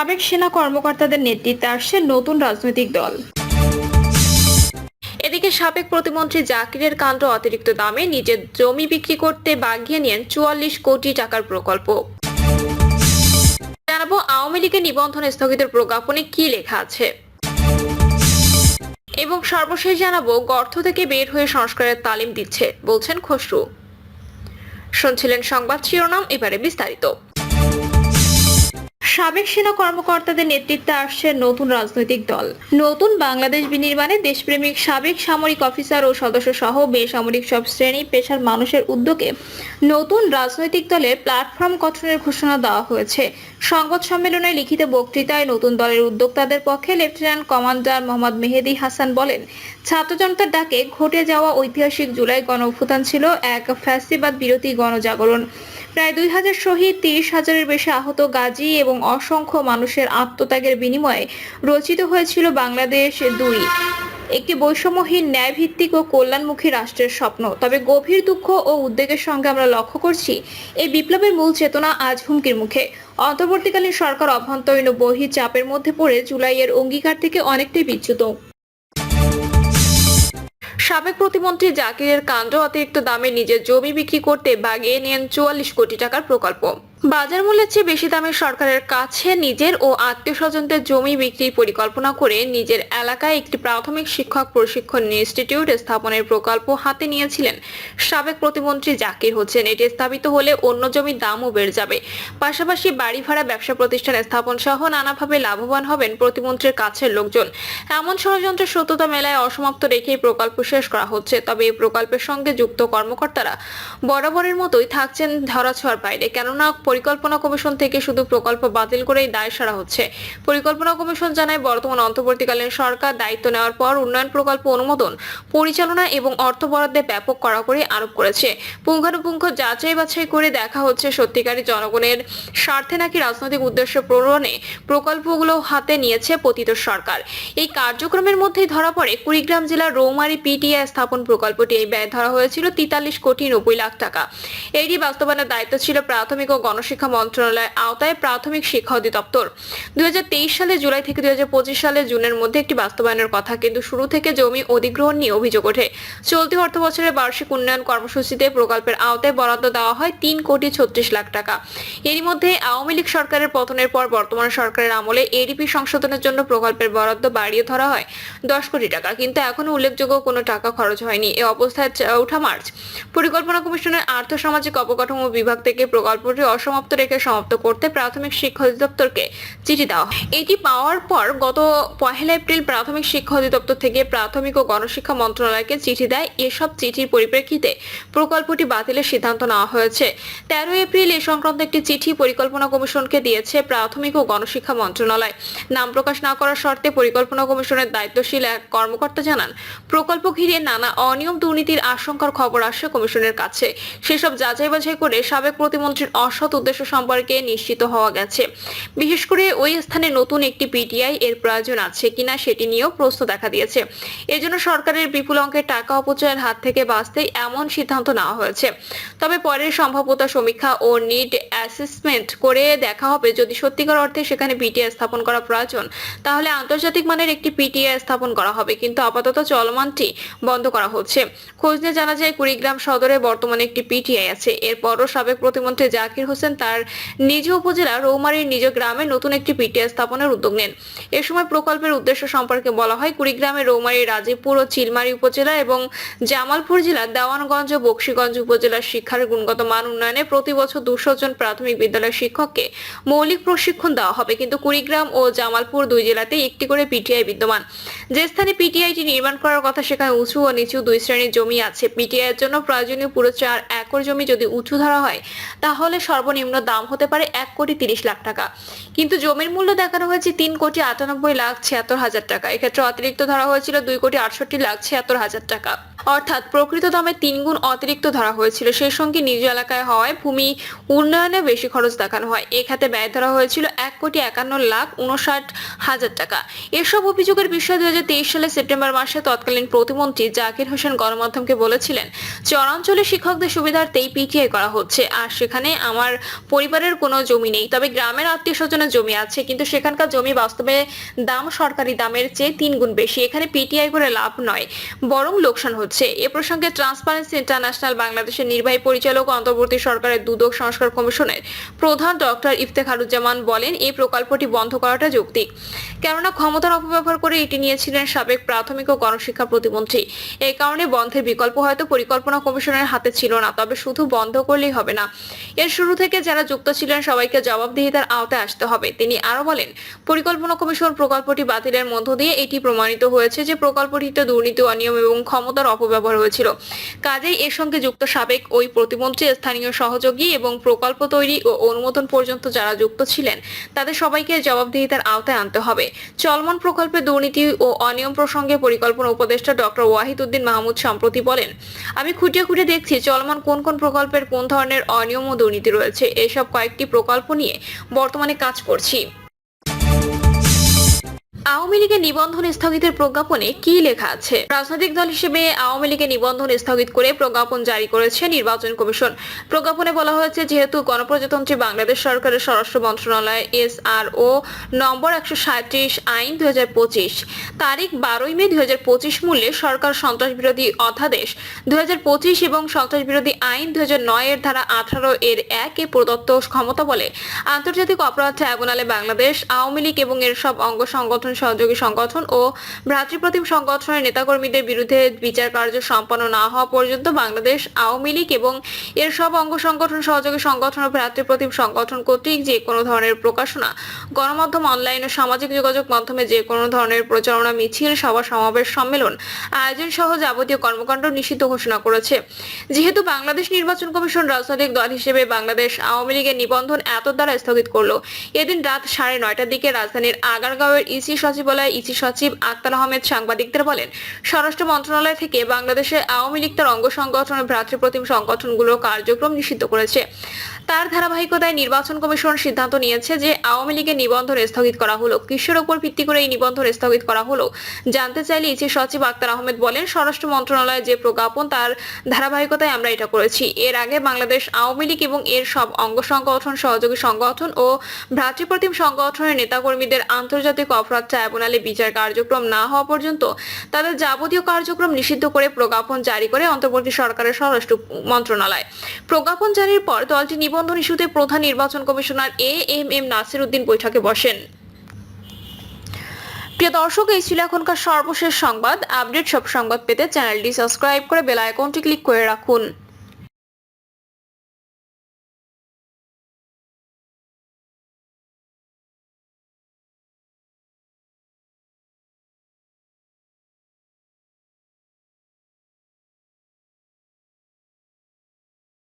সাবেক সেনা কর্মকর্তাদের নেতৃত্বে আসছে নতুন রাজনৈতিক দল। এদিকে সাবেক প্রতিমন্ত্রী জাকিরের কাণ্ড অতিরিক্ত দামে নিজের জমি বিক্রি করতে বাগিয়ে নেন চুয়াল্লিশ কোটি টাকার প্রকল্প। জানাব, আওয়ামী লীগের নিবন্ধন স্থগিতের প্রজ্ঞাপনে কি লেখা আছে? এবং সর্বশেষ জানাব, গর্ত থেকে বের হয়ে সংস্কারের তালিম দিচ্ছে, বলছেন খসরু। শুনছিলেন সংবাদ শিরোনাম, এবারে বিস্তারিত। সাবেক সেনা কর্মকর্তাদের নেতৃত্বে আসছে নতুন রাজনৈতিক দল। নতুন বাংলাদেশ বিনির্মাণে দেশপ্রেমিক সাবেক সামরিক অফিসার ও সদস্য সহ বেসামরিক সব শ্রেণি পেশার মানুষের উদ্যোগে নতুন রাজনৈতিক দলের প্ল্যাটফর্ম গঠনের ঘোষণা দেওয়া হয়েছে। সংবাদ সম্মেলনে লিখিত বক্তৃতায় নতুন দলের উদ্যোক্তাদের পক্ষে লেফটেন্যান্ট কমান্ডার মোহাম্মদ মেহেদি হাসান বলেন ছাত্র জনতার ডাকে ঘটে যাওয়া ঐতিহাসিক জুলাই গণ অভ্যুত্থান ছিল এক ফ্যাসিবাদ বিরোধী গণজাগরণ। প্রায় দুই হাজার শহীদ, তিরিশ হাজারের বেশি আহত গাজী এবং অসংখ্য মানুষের আত্মত্যাগের বিনিময়ে রচিত হয়েছিল বাংলাদেশ দুই। একটি বৈষম্যহীন ন্যায়ভিত্তিক ও কল্যাণমুখী রাষ্ট্রের স্বপ্ন। তবে গভীর দুঃখ ও উদ্বেগের সঙ্গে আমরা লক্ষ্য করছি, এই বিপ্লবের মূল চেতনা আজ হুমকির মুখে। অন্তর্বর্তীকালীন সরকার অভ্যন্তরীণ ও বহি চাপের মধ্যে পড়ে জুলাইয়ের অঙ্গীকার থেকে অনেকটাই বিচ্যুত। সাবেক প্রতিমন্ত্রী জাকিরের কাণ্ড অতিরিক্ত দামে নিজের জমি বিক্রি করতে বাগিয়ে নেন চুয়াল্লিশ কোটি টাকার প্রকল্প। বাজার মূল্যের চেয়ে বেশি দামে সরকারের কাছে নিজের ও আত্মীয় স্বজনদের জমি বিক্রির পরিকল্পনা করে নিজের এলাকায় একটি প্রাথমিক শিক্ষক প্রশিক্ষণ ইনস্টিটিউট স্থাপনের প্রকল্প হাতে নিয়েছিলেন সাবেক প্রতিমন্ত্রী জাকির হোসেন। এটি স্থাপিত হলে অন্য জমির দামও বেড়ে যাবে। পাশাপাশি বাড়ি ভাড়া ব্যবসা প্রতিষ্ঠান স্থাপন সহ নানাভাবে লাভবান হবেন প্রতিমন্ত্রীর কাছের লোকজন। এমন ষড়যন্ত্রের সত্যতা মেলায় অসমাপ্ত রেখে প্রকল্প শেষ করা হচ্ছে। তবে এই প্রকল্পের সঙ্গে যুক্ত কর্মকর্তারা বরাবরের মতোই থাকছেন ধরাছোঁয়ার বাইরে। কেননা পরিকল্পনা কমিশন থেকে শুধু প্রকল্প বাতিল করেই দায় সারা হচ্ছে। পরিকল্পনা কমিশন জানায়, বর্তমান অন্তর্বর্তীকালীন সরকার দায়িত্ব নেওয়ার পর উন্নয়ন প্রকল্প অনুমোদন, পরিচালনা এবং অর্থ বরাদ্দে ব্যাপক কড়াকড়ি আরোপ করেছে। পুঙ্খানুপুঙ্খ যাচাই বাছাই করে দেখা হচ্ছে সত্যিকারী জনগণের স্বার্থে নাকি রাজনৈতিক উদ্দেশ্য পূরণে প্রকল্পগুলো হাতে নিয়েছে পতিত সরকার। এই কার্যক্রমের মধ্যেই ধরা পড়ে কুড়িগ্রাম জেলার রৌমারি পিটিআই স্থাপন প্রকল্পটি। এই ব্যয় ধরা হয়েছিল তেতাল্লিশ কোটি নব্বই লাখ টাকা। এরই বাস্তবায়নের দায়িত্ব ছিল প্রাথমিক ও গণশিক্ষা মন্ত্রণালয়ের আওতায় প্রাথমিক শিক্ষা অধিদপ্তর। দুই সালে জুলাই থেকে দুই সালে জুনের মধ্যে একটি বাস্তবায়নের কথা, কিন্তু শুরু থেকে জমি অধিগ্রহণ নিয়ে অভিযোগ ওঠে। চলতি অর্থ বছরের বার্ষিক উন্নয়ন কর্মসূচিতে প্রকল্পের আওতায় বরাদ্দ দেওয়া হয় তিন কোটি ছত্রিশ লাখ টাকা। এরই মধ্যে আওয়ামী লীগ সরকারের পতনের পর বর্তমান সরকারের আমলে এডিপি সংশোধনের জন্য প্রকল্পের বরাদ্দ বাড়িয়ে ধরা হয় দশ কোটি টাকা, কিন্তু এখনও উল্লেখযোগ্য কোনো টাকা খরচ হয়নি। এ অবস্থায় চৌঠা মার্চ। পরিকল্পনা কমিশনের আর্থ সামাজিক অবকাঠামো বিভাগ থেকে প্রকল্পটি অসমাপ্ত রেখে সমাপ্ত করতে প্রাথমিক শিক্ষা অধিদপ্তরকে চিঠি দেওয়া এটি পাওয়ার পর গত পহেলা এপ্রিল প্রাথমিক শিক্ষা অধিদপ্তর থেকে প্রাথমিক ও গণশিক্ষা মন্ত্রণালয়কে চিঠি দেয়। এসব চিঠির পরিপ্রেক্ষিতে প্রকল্পটি বাতিলের সিদ্ধান্ত নেওয়া হয়েছে। তেরো এপ্রিল এ সংক্রান্ত একটি চিঠি পরিকল্পনা কমিশনকে দিয়েছে প্রাথমিক ও গণশিক্ষা মন্ত্রণালয়। নাম প্রকাশ না করার শর্তে পরিকল্পনা কমিশনের দায়িত্বশীল এক কর্মকর্তা জানান, প্রকল্প ঘিরে নানা অনিয়ম দুর্নীতির আশঙ্কার খবর আসে কমিশনের কাছে। সেসব যাচাই বাছাই করে সাবেক প্রতিমন্ত্রীর অসৎ উদ্দেশ্য সম্পর্কে নিশ্চিত হওয়া গেছে। বিশেষ করে ওই স্থানে নতুন একটি পিটিআই এর প্রয়োজন আছে কিনা সেটি নিয়েও প্রশ্ন দেখা দিয়েছে। এজন্য সরকারের বিপুল অঙ্কের টাকা অপচয়ের হাত থেকে বাঁচতে এমন সিদ্ধান্ত নেওয়া হয়েছে। তবে পরের সম্ভাব্যতা সমীক্ষা ও নিড অ্যাসেসমেন্ট করে দেখা হবে। যদি সত্যিকার অর্থে সেখানে পিটিআই স্থাপন করা প্রয়োজন, তাহলে আন্তর্জাতিক মানের একটি পিটিআই স্থাপন করা হবে। কিন্তু আপাতত চলমানটি বন্ধ করা হচ্ছে। খোঁজ নিয়ে জানা যায়, কুড়িগ্রাম সদরে বর্তমানে একটি পিটিআই আছে। এরপরও সাবেক প্রতিমন্ত্রী জাকির হোসেন তার নিজ উপজেলা রৌমারীর নিজ গ্রামে নতুন একটি পিটিআই স্থাপনের উদ্যোগ নেন। এ সময় প্রকল্পের উদ্দেশ্য সম্পর্কে বলা হয়, কুড়িগ্রামের রৌমারী, রাজীবপুর ও চিলমারী উপজেলা এবং জামালপুর জেলার দেওয়ানগঞ্জ ও বক্সিগঞ্জ উপজেলার শিক্ষার গুণগত মান উন্নয়নে প্রতি বছর দুশো জন প্রাথমিক বিদ্যালয়ের শিক্ষককে মৌলিক প্রশিক্ষণ দেওয়া হবে। কিন্তু কুড়িগ্রাম ও জামালপুর দুই জেলাতে একটি করে পিটিআই বিদ্যমান। যে স্থানে পিটিআইটি নির্মাণ করার কথা সেখানে উঁচু ও নিচু দুই শ্রেণির জমি আছে। পিটিআই এর জন্য প্রয়োজনীয় পুরো চার একর জমি যদি উঁচু ধরা হয়, তাহলে সর্বনিম্ন দাম হতে পারে এক কোটি তিরিশ লাখ টাকা। কিন্তু জমির মূল্য দেখানো হয়েছে তিন কোটি আটানব্বই লাখ ছিয়াত্তর হাজার টাকা। এক্ষেত্রে অতিরিক্ত ধরা হয়েছিল দুই কোটি আটষট্টি লাখ ছিয়াত্তর হাজার টাকা। অর্থাৎ প্রকৃত দামে তিনগুণ অতিরিক্ত ধরা হয়েছিল। সেই সঙ্গে নিজ এলাকায় হওয়ায় ভূমি উন্নয়নে বেশি খরচ দেখানো হয়। এ খাতে ব্যয় ধরা হয়েছিল এক কোটি একান্ন লাখ উনষাট হাজার টাকা। এসব অভিযোগের বিষয়ে দু সালে সেপ্টেম্বর মাসে তৎকালীন প্রতিমন্ত্রী জাকির হোসেন গণমাধ্যমকে বলেছিলেন, চরাঞ্চলে শিক্ষকদের সুবিধার্থেই পিটিআই করা হচ্ছে। আর সেখানে আমার পরিবারের কোনো জমি নেই। তবে গ্রামের আত্মীয় স্বজনের জমি আছে। কিন্তু সেখানকার জমি বাস্তবে দাম সরকারি দামের চেয়ে তিন গুণ বেশি। এখানে পিটিআই করে লাভ নয়, বরং লোকসান হচ্ছে। এ প্রসঙ্গে ট্রান্সপারেন্সি ইন্টারন্যাশনাল বাংলাদেশের নির্বাহী পরিচালক অন্তর্বর্তী সরকারের দুদক সংস্কার কমিশনের প্রধান ডক্টর ইফতেখারুজ্জামান বলেন, এই প্রকল্পটি বন্ধ করাটা যৌক্তিক। কেননা ক্ষমতার অপব্যবহার করে এটি নিয়েছিলেন সাবেক প্রাথমিক ও গণশিক্ষা প্রতিমন্ত্রী। এই কারণে বন্ধের বিকল্প হয়তো পরিকল্পনা কমিশনের হাতে ছিল না, তবে শুধু বন্ধ করলেই হবে না। এর শুরু থেকে যারা যুক্ত ছিলেন সবাইকে জবাবদিহিতার আওতায় আসতে হবে। তিনি আরও বলেন, পরিকল্পনা কমিশন প্রকল্পটি বাতিলের মধ্য দিয়ে এটি প্রমাণিত হয়েছে যে প্রকল্পটিতে দুর্নীতি, অনিয়ম এবং ক্ষমতার অপব্যবহার হয়েছিল। কাজেই এর সঙ্গে যুক্ত সাবেক ওই প্রতিমন্ত্রী, স্থানীয় সহযোগী এবং প্রকল্প তৈরি ও অনুমোদন পর্যন্ত যারা যুক্ত ছিলেন, তাদের সবাইকে জবাবদিহিতার আওতায় আনতে হবে। চলমান প্রকল্পে দুর্নীতি ও অনিয়ম প্রসঙ্গে পরিকল্পনা উপদেষ্টা ডক্টর ওয়াহিদ উদ্দিন মাহমুদ সম্প্রতি বলেন, আমি খুঁটিয়ে খুঁটিয়ে দেখছি চলমান কোন কোন প্রকল্পের কোন ধরনের অনিয়ম ও দুর্নীতি রয়েছে। এসব কয়েকটি প্রকল্প নিয়ে বর্তমানে কাজ করছি। আওয়ামী লীগের নিবন্ধন স্থগিতের প্রজ্ঞাপনে কি লেখা আছে? রাজনৈতিক দল হিসেবে আওয়ামী লীগের নিবন্ধন স্থগিত করে প্রজ্ঞাপন জারি করেছে নির্বাচন কমিশন। প্রজ্ঞাপনে বলা হয়েছে, যেহেতু গণপ্রজাতন্ত্রী বাংলাদেশ সরকারের স্বরাষ্ট্র মন্ত্রণালয় এস আর ও নম্বর একশো সাঁত্রিশ আইন দুই হাজার পঁচিশ, তারিখ বারোই মে দুই হাজার পঁচিশ মূল্যে সরকার সন্ত্রাস বিরোধী অধ্যাদেশ, দুই হাজার পঁচিশ এবং সন্ত্রাস বিরোধী আইন দুই হাজার নয় এর ধারা আঠারো এর এক এ প্রদত্ত ক্ষমতা বলে আন্তর্জাতিক অপরাধ ট্রাইব্যুনালে বাংলাদেশ, আওয়ামী লীগ এবং এর সব অঙ্গ সংগঠন সহযোগী সংগঠন ও ভ্রাতৃপ্রতিম সংগঠনের নেতাকর্মীদের বিরুদ্ধে বিচার কার্য সম্পন্ন না হওয়া পর্যন্ত বাংলাদেশ আওয়ামী লীগ এবং এর সব অঙ্গ সংগঠন, সহযোগী সংগঠন ও ভ্রাতৃপ্রতিম সংগঠন কর্তৃক যে কোনো ধরনের প্রকাশনা, গণমাধ্যম অনলাইন ও সামাজিক যোগাযোগ মাধ্যমে যে কোনো ধরনের প্রচারণা, মিছিল, সভা, সমাবেশ, সম্মেলন, আয়োজন সহ যাবতীয় কর্মকাণ্ড নিষিদ্ধ ঘোষণা করেছে। যেহেতু বাংলাদেশ নির্বাচন কমিশন রাজনৈতিক দল হিসেবে বাংলাদেশ আওয়ামী লীগের নিবন্ধন এত দ্বারা স্থগিত করল, এদিন রাত সাড়ে নয়টার দিকে রাজধানীর আগারগাঁওয়ের ইসি সচিবালয়ে ইসি সচিব আক্তার আহমেদ সাংবাদিকদের বলেন, স্বরাষ্ট্র মন্ত্রণালয় থেকে বাংলাদেশে আওয়ামী লীগ তার অঙ্গ সংগঠন ভ্রাতৃপ্রতিম সংগঠনগুলোর কার্যক্রম নিষিদ্ধ করেছে। তার ধারাবাহিকতায় নির্বাচন কমিশন সিদ্ধান্ত নিয়েছে যে আওয়ামী লীগের নিবন্ধন স্থগিত করা হলো। কিসের ওপর ভিত্তি করে এই নিবন্ধন স্থগিত করা হলো? জানতে চাইলে ইসি সচিব আক্তার আহমেদ বলেন, স্বরাষ্ট্র মন্ত্রণালয়ের যে প্রজ্ঞাপন, তার ধারাবাহিকতায় আমরা এটা করেছি। এর আগে বাংলাদেশ আওয়ামী লীগ এবং এর সব অঙ্গ সংগঠন, সহযোগী সংগঠন ও ভ্রাতৃপ্রতিম সংগঠনের নেতাকর্মীদের আন্তর্জাতিক অপরাধ ট্রাইব্যুনালে বিচার কার্যক্রম না হওয়া পর্যন্ত তাদের যাবতীয় কার্যক্রম নিষিদ্ধ করে প্রজ্ঞাপন জারি করে অন্তর্বর্তী সরকারের স্বরাষ্ট্র মন্ত্রণালয়। প্রজ্ঞাপন জারির পর দলটি নিবন্ধন ইস্যুতে প্রধান নির্বাচন commissioner A M M Nasir Uddin বৈঠকে বসেন। প্রিয় দর্শক, এই ছিল এখনকার সর্বশেষ সংবাদ। আপডেট সব সংবাদ পেতে চ্যানেলটি সাবস্ক্রাইব করে বেল আইকনটি ক্লিক করে রাখুন।